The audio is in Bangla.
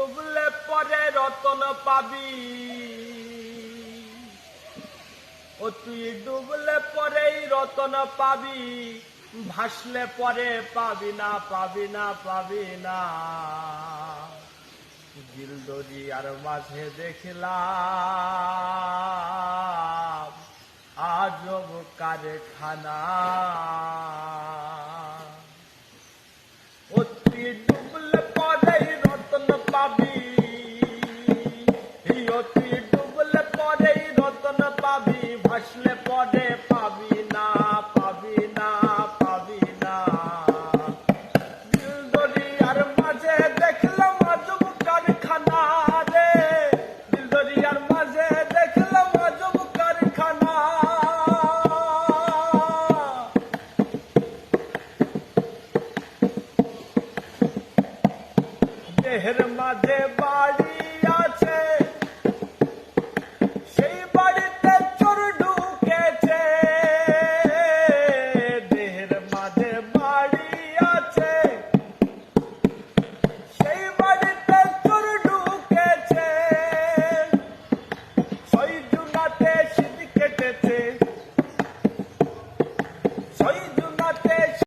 ডুবলে পরে রতন পাবি। ও তুই ডুবলে পরেই রতন পাবি। ভাসলে পরে পাবি না পাবি না পাবি না। দিলদরি আর মাঝে দেখলাম, আজব কারখানা। তুই ডুবলে তুই ডুবলে পরেই রতন পাবি, ভাসলে পরে পাবি না পাবি না পাবি না। দিলদরিয়ার মাঝে দেখলাম আজব কারখানা রে। মাঝে দেখলাম আজব কারখানা। দেহের মাঝে বাড়ি 所以。